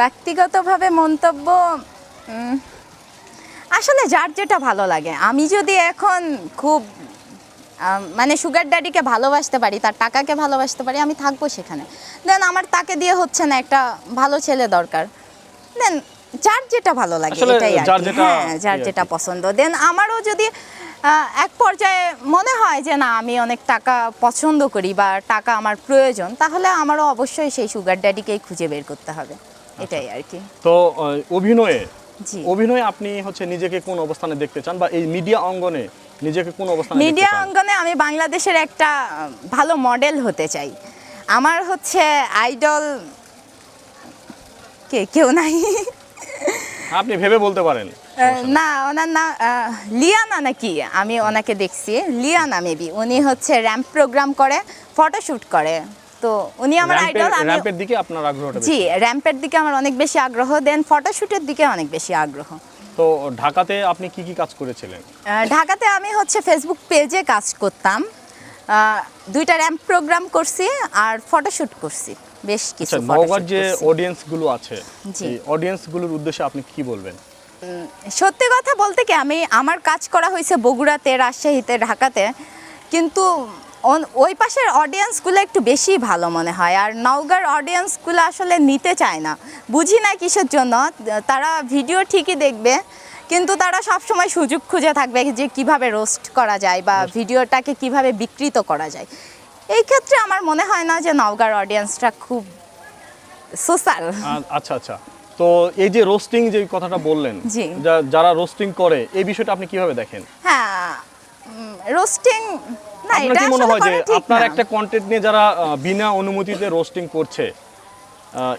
ব্যক্তিগতভাবে মন্তব্য আসলে যার যেটা ভালো লাগে। আমি যদি এখন খুব মানে সুগার ড্যাডিকে ভালোবাসতে পারি তার টাকাকে ভালোবাসতে পারি আমি থাকব সেখানে। দেন আমার তাকে দিয়ে হচ্ছে না একটা ভালো ছেলে দরকার। দেন যার যেটা ভালো লাগে এটাই আর। হ্যাঁ যার ইয়ে যেটা পছন্দ। দেন আমারও যদি এক পর্যায়ে মনে হয় যে না আমি অনেক টাকা পছন্দ করি বা টাকা আমার প্রয়োজন তাহলে আমারও অবশ্যই সেই সুগার ড্যাডিকেই খুঁজে বের করতে হবে। এটাই আর কি। তো অভিনয়ে? অভিনয়ে আপনি হচ্ছে নিজেকে কোন অবস্থানে দেখতে চান বা এই মিডিয়া অঙ্গনে নিজেকে কোন অবস্থানে মিডিয়া অঙ্গনে আমি বাংলাদেশের একটা ভালো মডেল হতে চাই। আমার হচ্ছে আইডল কে কেউ নাই। আপনি ভেবে বলতে পারেন। না ওনার না লিয়ানা নাকি? আমি ওনাকে দেখছি। লিয়ানা মেবি উনি হচ্ছে র্যাম্প প্রোগ্রাম করে ফটোশ্যুট করে। তো উনি আমার আইডল আমি র্যাম্পের দিকে আপনার আগ্রহটা জি র্যাম্পের দিকে আমার অনেক বেশি আগ্রহ দেন ফটোশুটের দিকে অনেক বেশি আগ্রহ। তো ঢাকাতে আপনি কি কি কাজ করেছিলেন? ঢাকাতে আমি হচ্ছে ফেসবুক পেজে কাজ করতাম। দুইটা র্যাম্প প্রোগ্রাম করছি আর ফটোশুট করছি বেশ কিছু আচ্ছা নওগাঁর যে অডিয়েন্সগুলো আছে জি। এই অডিয়েন্সগুলোর উদ্দেশ্যে আপনি কি বলবেন? সত্যি কথা বলতে কি আমি আমার কাজ করা হয়েছে বগুড়াতে রাজশাহীতে ঢাকাতে। কিন্তু ওই পাশের অডিয়েন্সগুলো একটু বেশি ভালো মনে হয়। আর নওগাঁর অডিয়েন্সগুলো আসলে নিতে চায় না। বুঝি না কিসের জন্য তারা ভিডিও ঠিকই দেখবে কিন্তু তারা সব সময় সুযোগ খুঁজে থাকবে যে কীভাবে রোস্ট করা যায় বা ভিডিওটাকে কীভাবে বিকৃত করা যায়। এই ক্ষেত্রে আমার মনে হয় না যে নওগাঁর অডিয়েন্সটা খুব সোশ্যাল আচ্ছা আচ্ছা। তো এই যে রোস্টিং যে কথাটা বললেন। যারা রোস্টিং করে এই বিষয়টা আপনি কীভাবে দেখেন? হ্যাঁ রোস্টিং আপনার কি মনে হয় যে আপনার একটা কন্টেন্ট নিয়ে যারা বিনা অনুমতিতে রোস্টিং করছে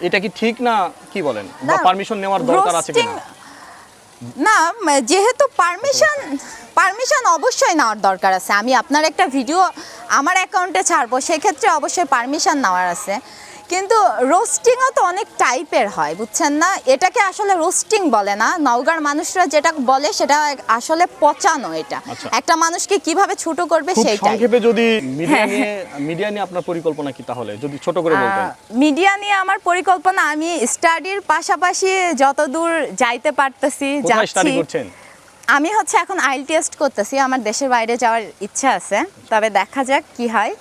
এটা কি ঠিক না কি বলেন? বা পারমিশন নেওয়ার দরকার আছে কিনা? না যেহেতু পারমিশন পারমিশন অবশ্যই নেওয়ার দরকার আছে। আমি আপনার একটা ভিডিও আমার অ্যাকাউন্টে ছাড়বো সেক্ষেত্রে অবশ্যই পারমিশন নেওয়ার আছে। কিন্তু রোস্টিংও তো অনেক টাইপের হয় বুঝছেন না? এটাকে আসলে রোস্টিং বলে না। নওগাঁর মানুষরা যেটা বলে সেটা আসলে পচানো এটা। আচ্ছা। একটা মানুষকে কীভাবে ছোট করবে খুব সেইটাই। সংক্ষেপে যদি মিডিয়া হ্যাঁ, নিয়ে মিডিয়া নিয়ে আপনার পরিকল্পনা কি তাহলে? যদি ছোট করে বলতেন। মিডিয়া নিয়ে আমার পরিকল্পনা আমি স্টাডির পাশাপাশি যতদূর যাইতে পারতেছি যাচ্ছি। আমি হচ্ছে এখন আইল টেস্ট করতেছি। আমার দেশের বাইরে যাওয়ার ইচ্ছা আছে। তবে দেখা যাক কি হয়।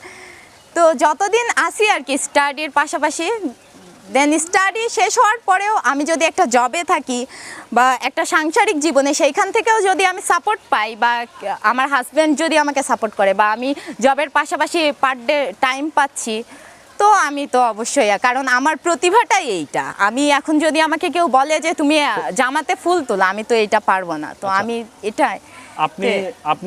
তো যতদিন আসি আর কি স্টাডির পাশাপাশি দেন স্টাডি শেষ হওয়ার পরেও আমি যদি একটা জবে থাকি বা একটা সাংসারিক জীবনে সেইখান থেকেও যদি আমি সাপোর্ট পাই বা আমার হাজব্যান্ড যদি আমাকে সাপোর্ট করে বা আমি জবের পাশাপাশি পার ডে টাইম পাচ্ছি তো আমি তো অবশ্যই কারণ আমার প্রতিভাটাই এইটা। আমি এখন যদি আমাকে কেউ বলে যে তুমি জামাতে ফুল তোলা আমি তো এটা পারব না। তো আমি এটা আপনি আপনি